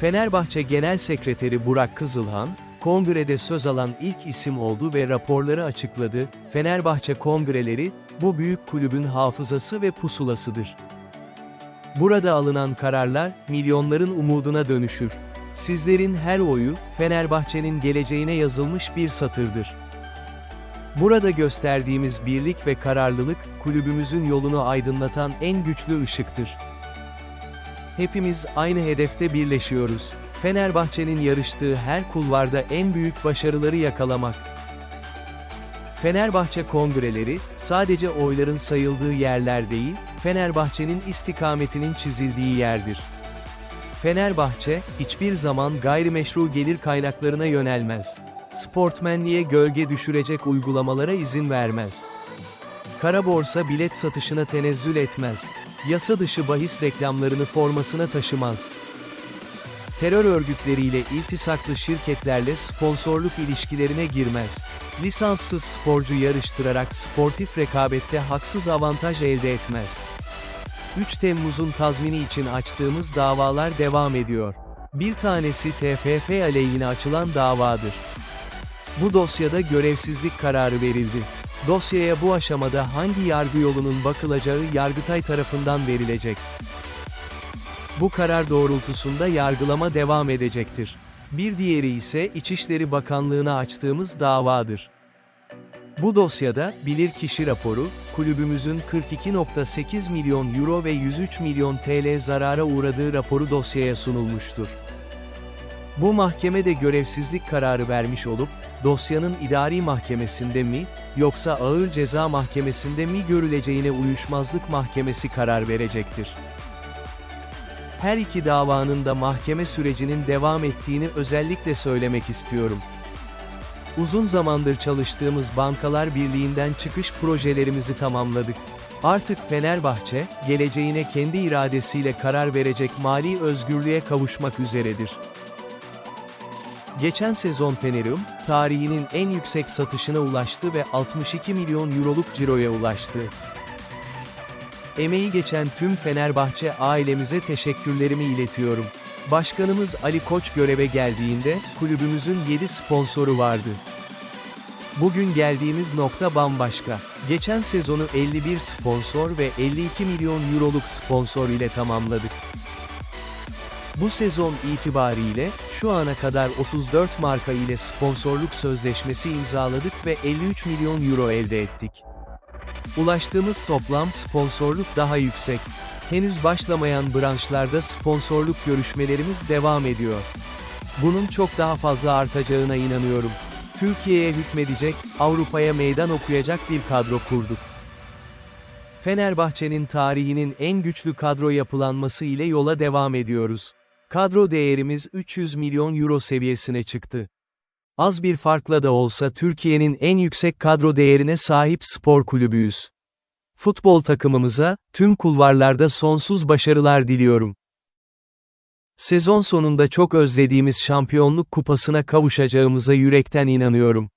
Fenerbahçe Genel Sekreteri Burak Kızılhan, kongrede söz alan ilk isim oldu ve raporları açıkladı. Fenerbahçe kongreleri, bu büyük kulübün hafızası ve pusulasıdır. Burada alınan kararlar, milyonların umuduna dönüşür. Sizlerin her oyu, Fenerbahçe'nin geleceğine yazılmış bir satırdır. Burada gösterdiğimiz birlik ve kararlılık, kulübümüzün yolunu aydınlatan en güçlü ışıktır. Hepimiz aynı hedefte birleşiyoruz. Fenerbahçe'nin yarıştığı her kulvarda en büyük başarıları yakalamak. Fenerbahçe kongreleri, sadece oyların sayıldığı yerler değil, Fenerbahçe'nin istikametinin çizildiği yerdir. Fenerbahçe, hiçbir zaman gayrimeşru gelir kaynaklarına yönelmez. Sportmenliğe gölge düşürecek uygulamalara izin vermez. Kara borsa bilet satışına tenezzül etmez. Yasa dışı bahis reklamlarını formasına taşımaz. Terör örgütleriyle iltisaklı şirketlerle sponsorluk ilişkilerine girmez. Lisanssız sporcu yarıştırarak sportif rekabette haksız avantaj elde etmez. 3 Temmuz'un tazmini için açtığımız davalar devam ediyor. Bir tanesi TFF aleyhine açılan davadır. Bu dosyada görevsizlik kararı verildi. Dosyaya bu aşamada hangi yargı yolunun bakılacağı Yargıtay tarafından verilecek. Bu karar doğrultusunda yargılama devam edecektir. Bir diğeri ise İçişleri Bakanlığı'na açtığımız davadır. Bu dosyada, bilirkişi raporu, kulübümüzün 42.8 milyon euro ve 103 milyon TL zarara uğradığı raporu dosyaya sunulmuştur. Bu mahkeme de görevsizlik kararı vermiş olup, dosyanın idari mahkemesinde mi, yoksa ağır ceza mahkemesinde mi görüleceğine uyuşmazlık mahkemesi karar verecektir. Her iki davanın da mahkeme sürecinin devam ettiğini özellikle söylemek istiyorum. Uzun zamandır çalıştığımız Bankalar Birliği'nden çıkış projelerimizi tamamladık. Artık Fenerbahçe, geleceğine kendi iradesiyle karar verecek mali özgürlüğe kavuşmak üzeredir. Geçen sezon Fenerum, tarihinin en yüksek satışına ulaştı ve 62 milyon euroluk ciroya ulaştı. Emeği geçen tüm Fenerbahçe ailemize teşekkürlerimi iletiyorum. Başkanımız Ali Koç göreve geldiğinde, kulübümüzün 7 sponsoru vardı. Bugün geldiğimiz nokta bambaşka. Geçen sezonu 51 sponsor ve 52 milyon euroluk sponsor ile tamamladık. Bu sezon itibariyle, şu ana kadar 34 marka ile sponsorluk sözleşmesi imzaladık ve 53 milyon euro elde ettik. Ulaştığımız toplam sponsorluk daha yüksek. Henüz başlamayan branşlarda sponsorluk görüşmelerimiz devam ediyor. Bunun çok daha fazla artacağına inanıyorum. Türkiye'ye hükmedecek, Avrupa'ya meydan okuyacak bir kadro kurduk. Fenerbahçe'nin tarihinin en güçlü kadro yapılanması ile yola devam ediyoruz. Kadro değerimiz 300 milyon euro seviyesine çıktı. Az bir farkla da olsa Türkiye'nin en yüksek kadro değerine sahip spor kulübüyüz. Futbol takımımıza, tüm kulvarlarda sonsuz başarılar diliyorum. Sezon sonunda çok özlediğimiz şampiyonluk kupasına kavuşacağımıza yürekten inanıyorum.